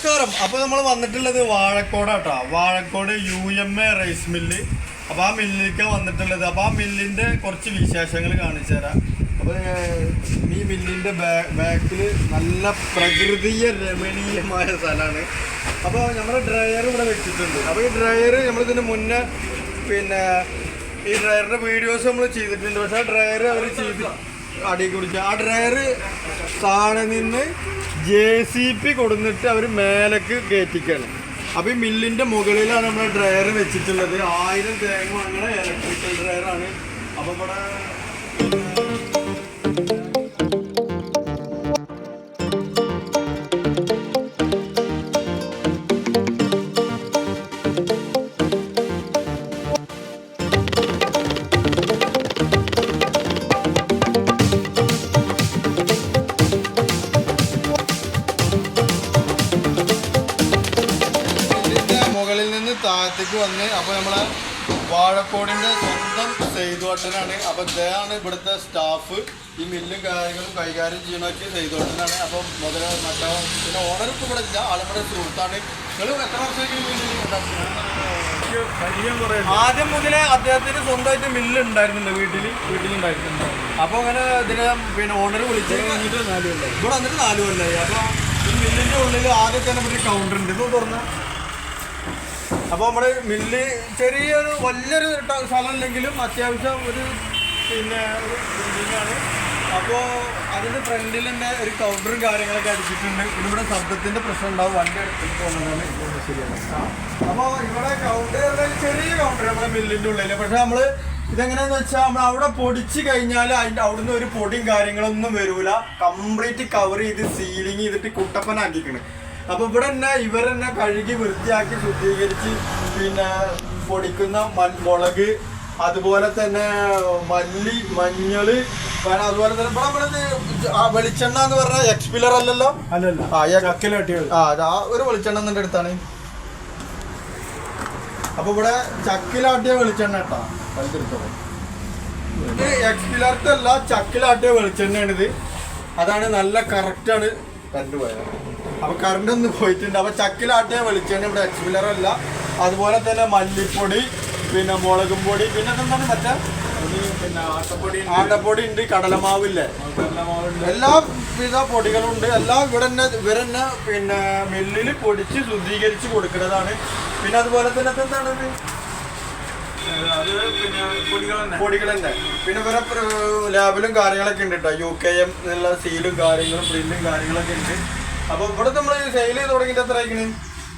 നമസ്കാരം. അപ്പോൾ നമ്മൾ വന്നിട്ടുള്ളത് വാഴക്കോടാട്ടോ. Vazhakode U M A rice mill അപ്പോൾ ആ മില്ലിലേക്ക് വന്നിട്ടുള്ളത്. അപ്പോൾ ആ മില്ലിന്റെ കുറച്ച് വിശേഷങ്ങൾ കാണിച്ചു തരാം. അപ്പോൾ ഈ മില്ലിന്റെ ബാക്കിൽ നല്ല പ്രകൃതിയ രമണീയമായ സ്ഥലമാണ്. അപ്പോൾ നമ്മുടെ ഡ്രയർ ഇവിടെ വെച്ചിട്ടുണ്ട്. അപ്പോൾ ഈ ഡ്രയർ നമ്മളിതിന് മുന്നേ പിന്നെ ഈ ഡ്രയറിന്റെ വീഡിയോസ് നമ്മൾ ചെയ്തിട്ടുണ്ട്. പക്ഷേ ആ ഡ്രയർ അവർ ചെയ്ത് അടി കുടിച്ച ആ ഡ്രയർ താഴെ നിന്ന് ജെ സി പി കൊടുന്നിട്ട് അവർ മേലേക്ക് കയറ്റിക്കാണ് അപ്പോൾ ഈ മില്ലിന്റെ മുകളിലാണ് നമ്മൾ ഡ്രയർ വെച്ചിട്ടുള്ളത്. ആയിരം തേങ്ങ വാങ്ങണ ഇലക്ട്രിക്കൽ ഡ്രയറാണ് അപ്പോൾ ഇവിടെ ഇദ്ദേഹമാണ് ഇവിടുത്തെ സ്റ്റാഫ് ഈ മില്ലും കാര്യങ്ങളും കൈകാര്യം ചെയ്യണമൊക്കെ ചെയ്തുകൊണ്ടാണ് അപ്പം മുതൽ മറ്റോ പിന്നെ ഓണർ ഇപ്പം ഇവിടെ ഇല്ല. ആളിവിടെ സുഹൃത്താണ്. നിങ്ങൾ എത്ര ഉണ്ടാക്കുന്നത്? ആദ്യം മുതലേ അദ്ദേഹത്തിന് സ്വന്തമായിട്ട് മില്ല് ഉണ്ടായിരുന്നുണ്ട് വീട്ടിൽ വീട്ടിലുണ്ടായിരുന്നു അപ്പോൾ അങ്ങനെ ഇതിനെ പിന്നെ ഓണർ വിളിച്ച് ഇവിടെ വന്നിട്ട് നാല് കൊല്ലായി. അപ്പോൾ ഈ മില്ലിന്റെ ഉള്ളിൽ ആദ്യം തന്നെ ഒരു കൗണ്ടർ ഉണ്ട്. ഇത് തുറന്ന. അപ്പോൾ നമ്മുടെ മില്ല് ചെറിയൊരു വലിയൊരു സ്ഥലം ഇല്ലെങ്കിലും അത്യാവശ്യം ഒരു പിന്നെ ഒരു ബിൽഡിങ്ങാണ് അപ്പോൾ അതിന്റെ ഫ്രണ്ടിൽ തന്നെ ഒരു കൗണ്ടറും കാര്യങ്ങളൊക്കെ അടിച്ചിട്ടുണ്ട്. ഇവിടെ ശബ്ദത്തിന്റെ പ്രശ്നം ഉണ്ടാവും. വണ്ടി അടുത്തേക്ക് പോകുന്നതാണ് ശരിയാണ് അപ്പോൾ ഇവിടെ കൗണ്ടർ ചെറിയ കൗണ്ടർ നമ്മുടെ മില്ലിന്റെ ഉള്ളിൽ പക്ഷേ നമ്മൾ ഇതെങ്ങനെയാന്ന് വെച്ചാൽ നമ്മൾ അവിടെ പൊടിച്ച് കഴിഞ്ഞാൽ അതിന്റെ അവിടുന്ന് ഒരു പൊടിയും കാര്യങ്ങളൊന്നും വരൂല. കംപ്ലീറ്റ് കവർ ചെയ്ത് സീലിംഗ് ചെയ്തിട്ട് കുട്ടപ്പനാക്കിക്കണ്. അപ്പോൾ ഇവിടെ തന്നെ ഇവർ തന്നെ കഴുകി വൃത്തിയാക്കി ശുദ്ധീകരിച്ച് പിന്നെ പൊടിക്കുന്ന മുളക് അതുപോലെ തന്നെ മല്ലി മഞ്ഞൾ അതുപോലെ തന്നെ ഇവിടെ വെളിച്ചെണ്ണ എന്ന് പറഞ്ഞാൽ എക്സ്പിലർ അല്ലല്ലോ? അല്ലല്ലോ. ആ ഒരു വെളിച്ചെണ്ണ എന്നിട്ട് എടുത്താണ്. അപ്പൊ ഇവിടെ ചക്കിലാട്ടിയ വെളിച്ചെണ്ണ കേട്ടാ. പലതരത്തോളം ഇത് എക്സ്പിലർട്ട് അല്ല ചക്കിലാട്ടിയ വെളിച്ചെണ്ണയാണ് ഇത്. അതാണ് നല്ല കറക്റ്റ് ആണ് കറണ്ട് പോയത്. അപ്പൊ കറണ്ട് ഒന്ന് പോയിട്ടുണ്ട്. അപ്പൊ ചക്കിലാട്ടിയ വെളിച്ചെണ്ണ ഇവിടെ എക്സ്പിലർ അല്ല. അതുപോലെ തന്നെ മല്ലിപ്പൊടി പിന്നെ മുളകും പൊടി പിന്നെ എന്താണ് മറ്റേ പിന്നെ ആട്ടപ്പൊടി ഉണ്ട് കടലമാവില്ലേ? എല്ലാ വിധ പൊടികളും ഉണ്ട് എല്ലാം ഇവിടെ തന്നെ ഇവരെന്നെ പിന്നെ മില്ലിൽ പൊടിച്ച് ശുദ്ധീകരിച്ച് കൊടുക്കുന്നതാണ്. പിന്നെ അതുപോലെ തന്നെ എന്താണ് അത് പിന്നെ പൊടികൾ തന്നെ പിന്നെ ഇവരെ ലാബിലും കാര്യങ്ങളൊക്കെ ഉണ്ട് കേട്ടോ യു കെ എം എന്നുള്ള സീലും കാര്യങ്ങളും പ്രിന്റും കാര്യങ്ങളൊക്കെ ഉണ്ട്. അപ്പൊ ഇവിടെ നമ്മൾ സെയിൽ ചെയ്ത് തുടങ്ങിയിട്ട് എത്ര ആയിക്കണ്?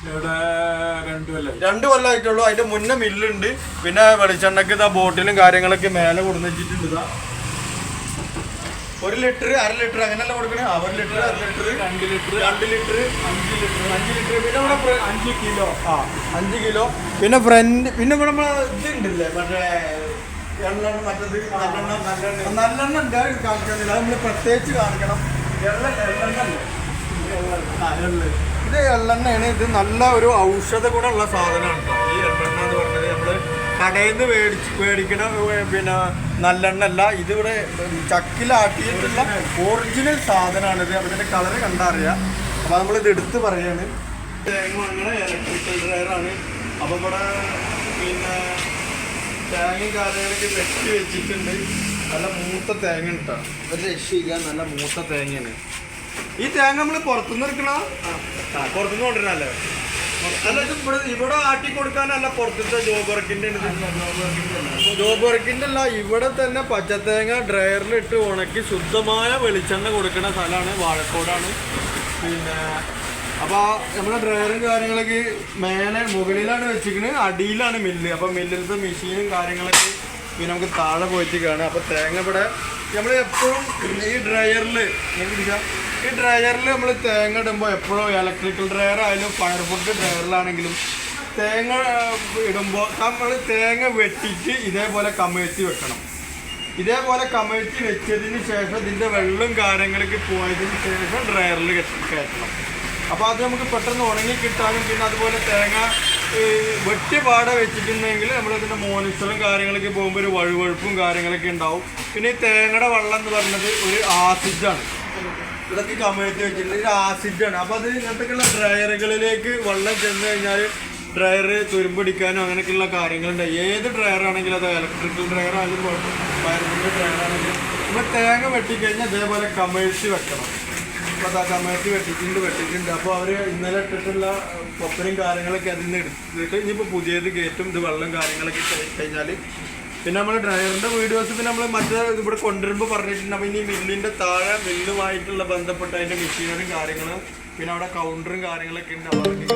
രണ്ടു കൊല്ലം. രണ്ട് കൊല്ലമായിട്ടുള്ളൂ അതിന്റെ മുന്നേ മില്ലുണ്ട്. പിന്നെ വെളിച്ചെണ്ണക്ക് ഇതാ ബോട്ടിലും കാര്യങ്ങളൊക്കെ മേലെ കൊടുന്ന് വെച്ചിട്ടുണ്ട് ഇതാ. ഒരു ലിറ്റർ അര ലിറ്റർ അങ്ങനെയല്ല കൊടുക്കണേ. ആ, ഒരു ലിറ്റർ അര ലിറ്റർ രണ്ട് ലിറ്റർ. രണ്ട് ലിറ്റർ അഞ്ച് ലിറ്റർ അഞ്ച് ലിറ്റർ. പിന്നെ ഇവിടെ അഞ്ച് കിലോ. ആ അഞ്ച് കിലോ. പിന്നെ ഫ്രണ്ട് പിന്നെ ഇവിടെ നമ്മളെ ഇതുണ്ടല്ലേ മറ്റേ എള്ളെണ്ണ മറ്റത് നല്ലെണ്ണ നല്ലെണ്ണ. നല്ലെണ്ണ ഉണ്ട്. അത് കാണിക്കുന്നില്ല നമ്മൾ പ്രത്യേകിച്ച് കാണിക്കണം. എള്ള എള്ളെണ്ണ അല്ലേ? ആ, എള്ള്. ഇത് എള്ളെണ്ണയാണ്. ഇത് നല്ല ഒരു ഔഷധ ഗുണമുള്ള സാധനമാണ് ഈ എള്ളെണ്ണ എന്ന് പറഞ്ഞത് നമ്മൾ കടയിൽ നിന്ന് മേടിച്ച് മേടിക്കണ പിന്നെ നല്ലെണ്ണ അല്ല ഇതിവിടെ ചക്കിലാട്ടിയിട്ടുള്ള ഒറിജിനൽ സാധനമാണിത് അതിന്റെ ഇതിന്റെ കളറ് കണ്ടറിയാം. അപ്പോൾ നമ്മളിത് എടുത്ത് പറയാണ്. തേങ്ങ വാങ്ങണ ഇലക്ട്രിക്കൽ ഡ്രയറാണ് അപ്പോൾ ഇവിടെ പിന്നെ തേങ്ങയും കാര്യങ്ങളൊക്കെ വെട്ടി വെച്ചിട്ടുണ്ട്. നല്ല മൂത്ത തേങ്ങ കേട്ടോ ഒരു രക്ഷയില്ല. നല്ല മൂത്ത തേങ്ങയാണ്. ഈ തേങ്ങ നമ്മൾ പുറത്തുനിന്ന് എടുക്കണോ പുറത്തുനിന്ന് കൊണ്ടുവരണല്ലേ അല്ല ഇവിടെ ഇവിടെ ആട്ടി കൊടുക്കാനല്ല പുറത്തത്തെ ജോബ് വർക്കിന്റെ ജോബ് വർക്കിന്റെ അല്ല ഇവിടെ തന്നെ പച്ചത്തേങ്ങ ഡ്രയറിൽ ഇട്ട് ഉണക്കി ശുദ്ധമായ വെളിച്ചെണ്ണ കൊടുക്കുന്ന സ്ഥലമാണ് വാഴക്കോടാണ്. പിന്നെ അപ്പൊ നമ്മുടെ ഡ്രയറും കാര്യങ്ങളൊക്കെ മേലെ മുകളിലാണ് വെച്ചിരിക്കുന്നത് അടിയിലാണ് മില്ല് അപ്പൊ മില്ലിലത്തെ മെഷീനും കാര്യങ്ങളൊക്കെ പിന്നെ നമുക്ക് താഴെ പോയിട്ട് കാണാം. അപ്പൊ തേങ്ങ ഇവിടെ നമ്മൾ എപ്പോഴും ഈ ഡ്രയറിൽ ഈ ഡ്രയറിൽ നമ്മൾ തേങ്ങ ഇടുമ്പോൾ എപ്പോഴും ഇലക്ട്രിക്കൽ ഡ്രയർ ആയാലും ഫയർഫുഡ് ഡ്രയറിലാണെങ്കിലും തേങ്ങ ഇടുമ്പോൾ നമ്മൾ തേങ്ങ വെട്ടിയിട്ട് ഇതേപോലെ കമഴ്ത്തി വെക്കണം. ഇതേപോലെ കമഴ്ത്തി വെച്ചതിന് ശേഷം ഇതിന്റെ വെള്ളം കാര്യങ്ങളൊക്കെ പോയതിന് ശേഷം ഡ്രയറിൽ കയറ്റണം. അപ്പോൾ അത് നമുക്ക് പെട്ടെന്ന് ഉണങ്ങി കിട്ടാനും പിന്നെ അതുപോലെ തേങ്ങ ഈ വെട്ടി പാട വെച്ചിട്ടുണ്ടെങ്കിൽ നമ്മളതിന്റെ മോനിസ്റ്ററും കാര്യങ്ങളൊക്കെ പോകുമ്പോൾ ഒരു വഴുവഴുപ്പും കാര്യങ്ങളൊക്കെ ഉണ്ടാവും. പിന്നെ ഈ തേങ്ങയുടെ വെള്ളം എന്ന് പറയുന്നത് ഒരു ആസിഡാണ് ഇതൊക്കെ കമഴ്ത്തി വെച്ചിട്ടുണ്ട്. ഇത് ആസിഡാണ് അപ്പോൾ അത് ഇങ്ങനത്തെയൊക്കെയുള്ള ഡ്രയറുകളിലേക്ക് വെള്ളം ചെന്ന് കഴിഞ്ഞാൽ ഡ്രയർ തുരുമ്പടിക്കാനോ അങ്ങനെയൊക്കെയുള്ള കാര്യങ്ങളുണ്ട്. ഏത് ഡ്രയർ ആണെങ്കിലും അത് ഇലക്ട്രിക്കൽ ഡ്രയർ ആയാലും വയറിന്റെ ഡ്രയർ ആണെങ്കിലും നമ്മൾ തേങ്ങ വെട്ടിക്കഴിഞ്ഞാൽ അതേപോലെ കമഴ്ത്തി വെക്കണം. അപ്പോൾ അത് ആ കമഴ്ത്തി വെട്ടിയിട്ടുണ്ട് വെട്ടിച്ചിട്ടുണ്ട് അപ്പോൾ അവർ ഇന്നലെ ഇട്ടിട്ടുള്ള പൊപ്പനും കാര്യങ്ങളൊക്കെ അതിൽ നിന്ന് എടുത്തിട്ട് ഇനിയിപ്പോൾ പുതിയത് കയറ്റും ഇത് വെള്ളം കാര്യങ്ങളൊക്കെ കഴിഞ്ഞാൽ പിന്നെ നമ്മൾ ഡ്രൈവറിന്റെ വീഡിയോസ് പിന്നെ നമ്മൾ മറ്റേ ഇവിടെ കൊണ്ടുവരുമ്പോൾ പറഞ്ഞിട്ടുണ്ട്. ഈ മില്ലിന്റെ താഴെ മില്ലുമായിട്ടുള്ള ബന്ധപ്പെട്ട അതിന്റെ മെഷീനറിയും കാര്യങ്ങളും പിന്നെ അവിടെ കൗണ്ടറും കാര്യങ്ങളൊക്കെ ഉണ്ട്. അവർക്ക്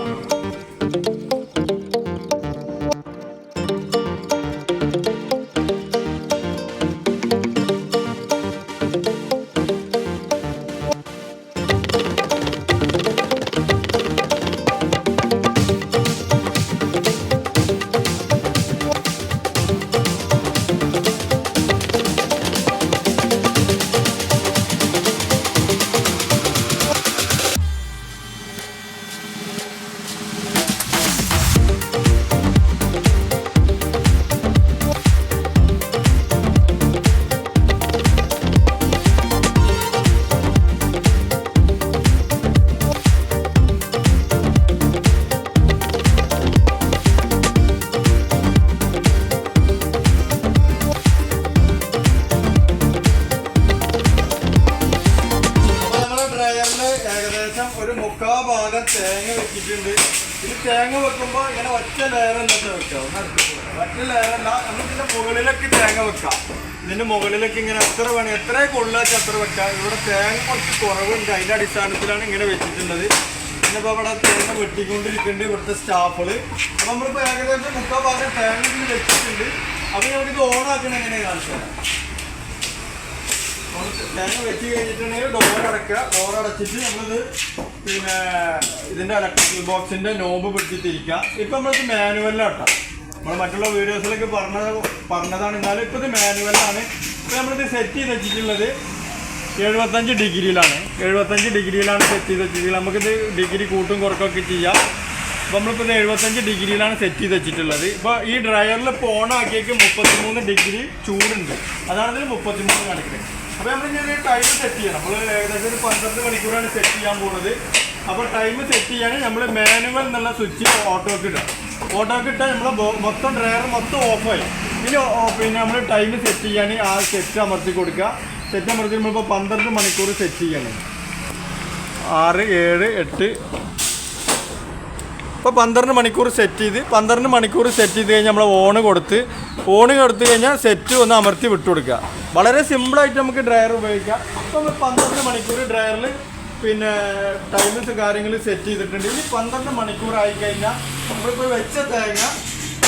ഒരു മുക്കാ ഭാഗം തേങ്ങ വെച്ചിട്ടുണ്ട്. ഇത് തേങ്ങ വെക്കുമ്പോൾ ഇങ്ങനെ ഒറ്റ ലെയറല്ല വെക്കാം. ഒറ്റ ലെയറല്ല നമുക്കിന്റെ മുകളിലേക്ക് തേങ്ങ വെക്കാം. ഇതിന്റെ മുകളിലേക്ക് ഇങ്ങനെ എത്ര വേണം എത്ര കൊള്ളാച്ച അത്ര വെക്കാം. ഇവിടെ തേങ്ങ കുറച്ച് കുറവുണ്ട്. അതിന്റെ അടിസ്ഥാനത്തിലാണ് ഇങ്ങനെ വെച്ചിട്ടുള്ളത്. ഇന്നിപ്പോ ഇവിടെ തേങ്ങ വെട്ടിക്കൊണ്ടിരിക്കുന്നുണ്ട് ഇവിടുത്തെ സ്റ്റാഫുകൾ അപ്പൊ നമ്മളിപ്പോ ഏകദേശം മുക്കാ ഭാഗം തേങ്ങ വെച്ചിട്ടുണ്ട്. അപ്പൊ നമുക്ക് ഇത് എങ്ങനെ കാണിച്ചു? തേങ്ങ വെച്ച് കഴിഞ്ഞിട്ടുണ്ടെങ്കിൽ ഡോർ അടക്കുക ഡോർ അടച്ചിട്ട് നമ്മളിത് പിന്നെ ഇതിന്റെ ഇലക്ട്രിക്കൽ ബോക്സിന്റെ നോബ് പിടിച്ചിട്ടിരിക്കുക. ഇപ്പം നമ്മളിത് മാനുവലിലാട്ടാം നമ്മൾ മറ്റുള്ള വീഡിയോസിലൊക്കെ പറഞ്ഞ പറഞ്ഞതാണ്. എന്നാലും ഇപ്പൊ ഇത് മാനുവലാണ് ഇപ്പൊ നമ്മളിത് സെറ്റ് ചെയ്ത് വെച്ചിട്ടുള്ളത് എഴുപത്തഞ്ച് ഡിഗ്രിയിലാണ്. എഴുപത്തഞ്ച് ഡിഗ്രിയിലാണ് സെറ്റ് ചെയ്ത് വെച്ചിട്ടുള്ളത്. നമുക്കിത് ഡിഗ്രി കൂട്ടും കുറക്കൊക്കെ ചെയ്യാം. അപ്പോൾ നമ്മളിപ്പോൾ ഇത് എഴുപത്തഞ്ച് ഡിഗ്രിയിലാണ് സെറ്റ് ചെയ്ത് വെച്ചിട്ടുള്ളത്. ഇപ്പോൾ ഈ ഡ്രയറിൽ ഇപ്പോൾ ഓണാക്കിയേക്ക് മുപ്പത്തിമൂന്ന് ഡിഗ്രി ചൂടുണ്ട്. അതാണ് ഇതിൽ മുപ്പത്തിമൂന്ന് കാണിക്കുന്നത് അപ്പോൾ നമ്മൾ ഇനി ഒരു ടൈം സെറ്റ് ചെയ്യണം. നമ്മൾ ഏകദേശം ഒരു പന്ത്രണ്ട് മണിക്കൂറാണ് സെറ്റ് ചെയ്യാൻ പോകുന്നത് അപ്പോൾ ടൈം സെറ്റ് ചെയ്യാൻ നമ്മൾ മാനുവൽ എന്നുള്ള സ്വിച്ച് ഓട്ടോ ഇടാം. ഓട്ടോ ഇട്ടാൽ നമ്മൾ മൊത്തം ഡ്രയർ മൊത്തം ഓഫായി ഇനി പിന്നെ നമ്മൾ ടൈം സെറ്റ് ചെയ്യാൻ ആ സെറ്റ് അമർത്തി കൊടുക്കുക. സെറ്റ് അമർത്തി നമ്മളിപ്പോൾ പന്ത്രണ്ട് മണിക്കൂർ സെറ്റ് ചെയ്യണം. ആറ് ഏഴ് എട്ട്. ഇപ്പോൾ പന്ത്രണ്ട് മണിക്കൂർ സെറ്റ് ചെയ്ത് പന്ത്രണ്ട് മണിക്കൂർ സെറ്റ് ചെയ്ത് കഴിഞ്ഞാൽ നമ്മൾ ഓണ് കൊടുത്ത് ഓണ് കൊടുത്തു കഴിഞ്ഞാൽ സെറ്റ് ഒന്ന് അമർത്തി വിട്ടു കൊടുക്കുക. വളരെ സിമ്പിളായിട്ട് നമുക്ക് ഡ്രയർ ഉപയോഗിക്കാം. അപ്പം നമ്മൾ പന്ത്രണ്ട് മണിക്കൂർ ഡ്രയറിൽ പിന്നെ ടൈമിങ്സ് കാര്യങ്ങൾ സെറ്റ് ചെയ്തിട്ടുണ്ട്. ഇനി പന്ത്രണ്ട് മണിക്കൂർ ആയിക്കഴിഞ്ഞാൽ നമ്മളിപ്പോൾ വെച്ച തേങ്ങ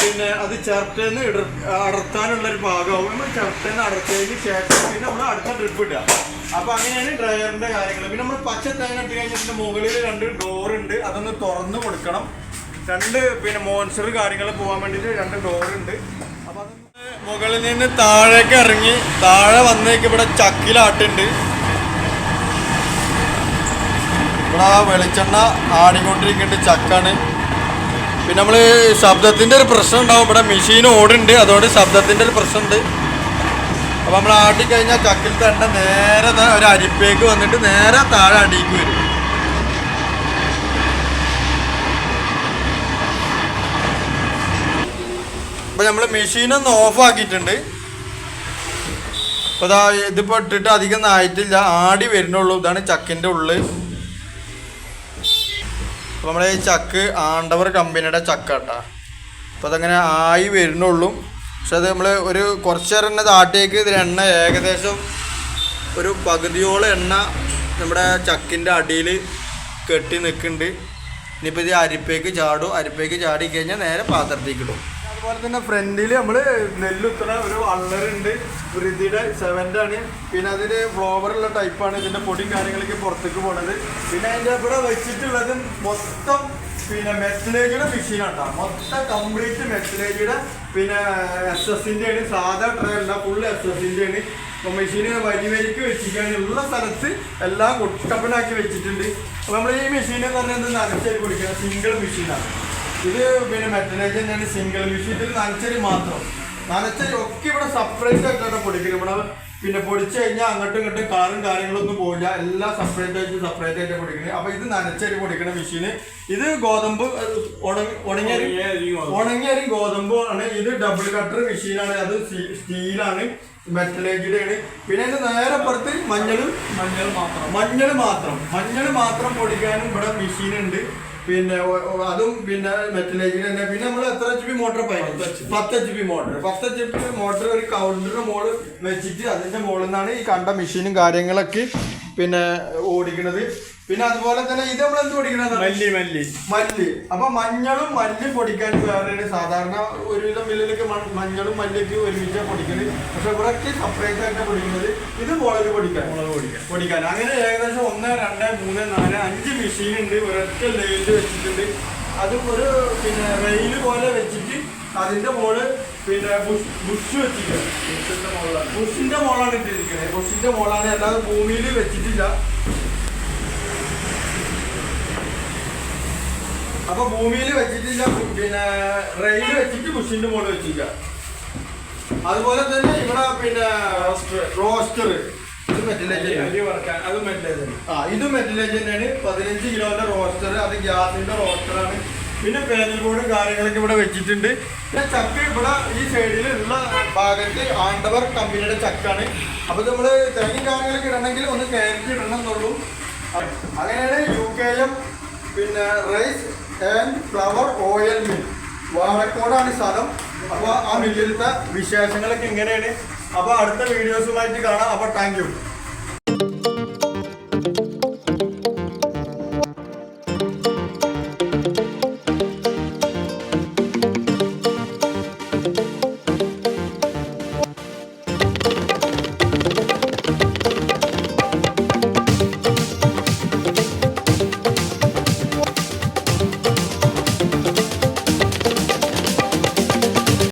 പിന്നെ അത് ചിരട്ടേന്ന് ഇട അടർത്താനുള്ള ഒരു ഭാഗമാവും. നമ്മൾ ചിരട്ടേന്ന് അടർത്തിയതിന് ശേഷം പിന്നെ നമ്മൾ അടുത്ത ട്രിപ്പ് ഇടുക. അപ്പോൾ അങ്ങനെയാണ് ഡ്രയറിന്റെ കാര്യങ്ങൾ പിന്നെ നമ്മൾ പച്ച തേങ്ങ ഇട്ട് കഴിഞ്ഞിട്ട് മുകളിൽ രണ്ട് ഡോറുണ്ട് അതൊന്ന് തുറന്ന് കൊടുക്കണം. രണ്ട് പിന്നെ മോൺസർ കാര്യങ്ങൾ പോകാൻ വേണ്ടിയിട്ട് രണ്ട് ഡോറുണ്ട് ഉണ്ട്. അപ്പൊ അതൊന്ന് മുകളിൽ നിന്ന് താഴേക്ക് ഇറങ്ങി താഴെ വന്നേക്ക് ഇവിടെ ചക്കിലാട്ടുണ്ട്. ഇവിടെ വെളിച്ചെണ്ണ ആടിക്കൊണ്ടിരിക്കുന്നുണ്ട് ചക്കാണ്. പിന്നെ നമ്മൾ ശബ്ദത്തിന്റെ ഒരു പ്രശ്നം ഉണ്ടാവും. ഇവിടെ മെഷീൻ ഓടുണ്ട് അതുകൊണ്ട് ശബ്ദത്തിന്റെ ഒരു പ്രശ്നമുണ്ട്. അപ്പോൾ നമ്മൾ ആട്ടിക്കഴിഞ്ഞാൽ ചക്കിൽ തന്നെ നേരെ ഒരു അരിപ്പേക്ക് വന്നിട്ട് നേരെ താഴെ അടിക്ക് വരും. അപ്പോൾ നമ്മൾ മെഷീനൊന്ന് ഓഫ് ആക്കിയിട്ടുണ്ട്. അപ്പോൾ ഇതാ ഇതിപ്പോൾ ഇട്ടിട്ട് അധികം ആയിട്ടില്ല ആടി വരുന്നുള്ളൂ. ഇതാണ് ചക്കിന്റെ ഉള്ളിൽ അപ്പോൾ നമ്മുടെ ഈ ചക്ക് ആണ്ടവർ കമ്പനിയുടെ ചക്ക കേട്ടാ അപ്പോൾ അതങ്ങനെ ആയി വരുന്നുള്ളൂ. പക്ഷെ അത് നമ്മൾ ഒരു കുറച്ച് താട്ടിയേക്ക് ഇതിൽ എണ്ണ ഏകദേശം ഒരു പകുതിയോളം എണ്ണ നമ്മുടെ ചക്കിന്റെ അടിയിൽ കെട്ടി നിൽക്കുന്നുണ്ട് ഇനിയിപ്പോൾ ഇത് അരിപ്പേക്ക് ചാടും. അരിപ്പേക്ക് ചാടി കഴിഞ്ഞാൽ നേരെ പാത്രത്തേക്ക് ഇടും. അതുപോലെ തന്നെ ഫ്രണ്ടിൽ നമ്മൾ നെല്ലുത്തണ ഒരു വള്ളറുണ്ട് വൃതിയുടെ സെവന്റെ ആണ്. പിന്നെ അതിൽ ഫ്ലോവറുള്ള ടൈപ്പാണ് ഇതിന്റെ പൊടിയും കാര്യങ്ങളൊക്കെ പുറത്തേക്ക് പോണത്. പിന്നെ അതിന്റെ ഇവിടെ വെച്ചിട്ടുള്ളത് മൊത്തം പിന്നെ മെറ്റലേജിയുടെ മെഷീനാട്ടോ മൊത്തം കംപ്ലീറ്റ് മെറ്റലേജിയുടെ പിന്നെ എസ് എസിന്റെ ആണ്. സാധാ ട്രേ അല്ല ഫുൾ എസ് എസിന്റെ ആണ്. അപ്പോൾ മെഷീന് വരി വരിക്ക് വെച്ചിരിക്കാനുള്ള സ്ഥലത്ത് എല്ലാം കൊട്ടപ്പനാക്കി വെച്ചിട്ടുണ്ട്. അപ്പോൾ നമ്മൾ ഈ മെഷീൻ എന്ന് പറഞ്ഞാൽ നനച്ചരി കുടിക്കുക? സിംഗിൾ മെഷീനാണ് ഇത് പിന്നെ മെറ്റലേജ് തന്നെയാണ് സിംഗിൾ മിഷീറ്റിൽ നനച്ചരി മാത്രം. നനച്ചരി ഒക്കെ ഇവിടെ സെപ്പറേറ്റ് ആയിട്ടാണ് പൊടിക്കുന്നത് ഇവിടെ പിന്നെ പൊടിച്ചു കഴിഞ്ഞാൽ അങ്ങോട്ടും ഇങ്ങോട്ടും കളറും കാര്യങ്ങളൊന്നും പോവില്ല. എല്ലാം സെപ്പറേറ്റ് ആയിട്ട് സെപ്പറേറ്റ് ആയിട്ട് പൊടിക്കുന്നത് അപ്പൊ ഇത് നനച്ചരി പൊടിക്കുന്ന മെഷീന് ഇത് ഗോതമ്പ് ഉണങ്ങിയരി. ഉണങ്ങിയരി ഗോതമ്പ്. ആണ്. ഇത് ഡബിൾ കട്ടർ മെഷീനാണ് അത് സ്റ്റീലാണ്. മെറ്റലേജിലാണ് പിന്നെ അതിന്റെ നേരെ പുറത്ത് മഞ്ഞളും മഞ്ഞൾ മാത്രം. മഞ്ഞൾ മാത്രം. മഞ്ഞൾ മാത്രം പൊടിക്കാനും ഇവിടെ മെഷീൻ ഉണ്ട്. പിന്നെ അതും പിന്നെ മെറ്റലേജിൽ തന്നെ. പിന്നെ നമ്മൾ എത്ര എച്ച് പി മോട്ടർ പത്ത് എച്ച് പി മോട്ടർ പത്ത് എച്ച് പി മോട്ടർ ഒരു കൗണ്ടറിന് മോൾ വെച്ചിട്ട് അതിന്റെ മുകളിൽ നിന്നാണ് ഈ കണ്ട മെഷീനും കാര്യങ്ങളൊക്കെ പിന്നെ ഓടിക്കുന്നത് പിന്നെ അതുപോലെ തന്നെ ഇത് നമ്മൾ എന്ത് പൊടിക്കണം മല്ലി മല്ലി. മല്ലി. അപ്പൊ മഞ്ഞളും മല്ലി പൊടിക്കാൻ വേറെയാണ്. സാധാരണ ഒരുവിധം മില്ലിലൊക്കെ മഞ്ഞളും മല്ലിയൊക്കെ ഒരുമിച്ച് പൊടിക്കുന്നത് പക്ഷെ ഇവിടെയൊക്കെ സെപ്പറേറ്റ് ആയിട്ട് പൊടിക്കുന്നത് ഇത് മുളക് പൊടിക്കാൻ. മുളക് പൊടിക്കാൻ. പൊടിക്കാൻ. അങ്ങനെ ഏകദേശം ഒന്ന് രണ്ട് മൂന്ന് നാല് അഞ്ച് മെഷീൻ ഉണ്ട് ഒരൊറ്റ ലൈനിൽ വെച്ചിട്ടുണ്ട്. അത് ഒരു പിന്നെ റെയിൽ പോലെ വെച്ചിട്ട് അതിന്റെ മോൾ പിന്നെ ബുഷ് ബുഷ് വെച്ചിട്ടുണ്ട് ബുഷിന്റെ മോളാണ് ബുഷിന്റെ മോളാണ് ഇട്ടിരിക്കുന്നത് ബുഷിന്റെ മോളാണ് അല്ലാതെ ഭൂമിയിൽ വെച്ചിട്ടില്ല. അപ്പൊ ഭൂമിയിൽ വെച്ചിട്ടില്ല പിന്നെ റെയിൽ വെച്ചിട്ട് ബുഷിന്റെ മുകളിൽ വെച്ചില്ല അതുപോലെ തന്നെ ഇവിടെ പിന്നെ റോസ്റ്റർ ഇത് മെറ്റലേജ് തന്നെയാണ് പതിനഞ്ച് കിലോന്റെ റോസ്റ്റർ അത് ഗ്യാസിന്റെ റോസ്റ്ററാണ് പിന്നെ പേനൽ ബോർഡും കാര്യങ്ങളൊക്കെ ഇവിടെ വെച്ചിട്ടുണ്ട്. പിന്നെ ചക്ക ഇവിടെ ഈ സൈഡിൽ ഉള്ള ഭാഗത്ത് ആണ്ടവർ കമ്പനിയുടെ ചക്കാണ്. അപ്പൊ നമ്മൾ തേങ്ങ കാര്യങ്ങളൊക്കെ ഇടണമെങ്കിൽ ഒന്ന് കയറ്റി ഇടണം എന്നുള്ളൂ. അങ്ങനെയാണ് യു കെ എം പിന്നെ rice and flour oil mill വാഴക്കോടാണ് സ്ഥലം. അപ്പോൾ ആ മില്ലിലത്തെ വിശേഷങ്ങളൊക്കെ ഇങ്ങനെയാണ്. അപ്പോൾ അടുത്ത വീഡിയോസുമായിട്ട് കാണാം. അപ്പോൾ താങ്ക്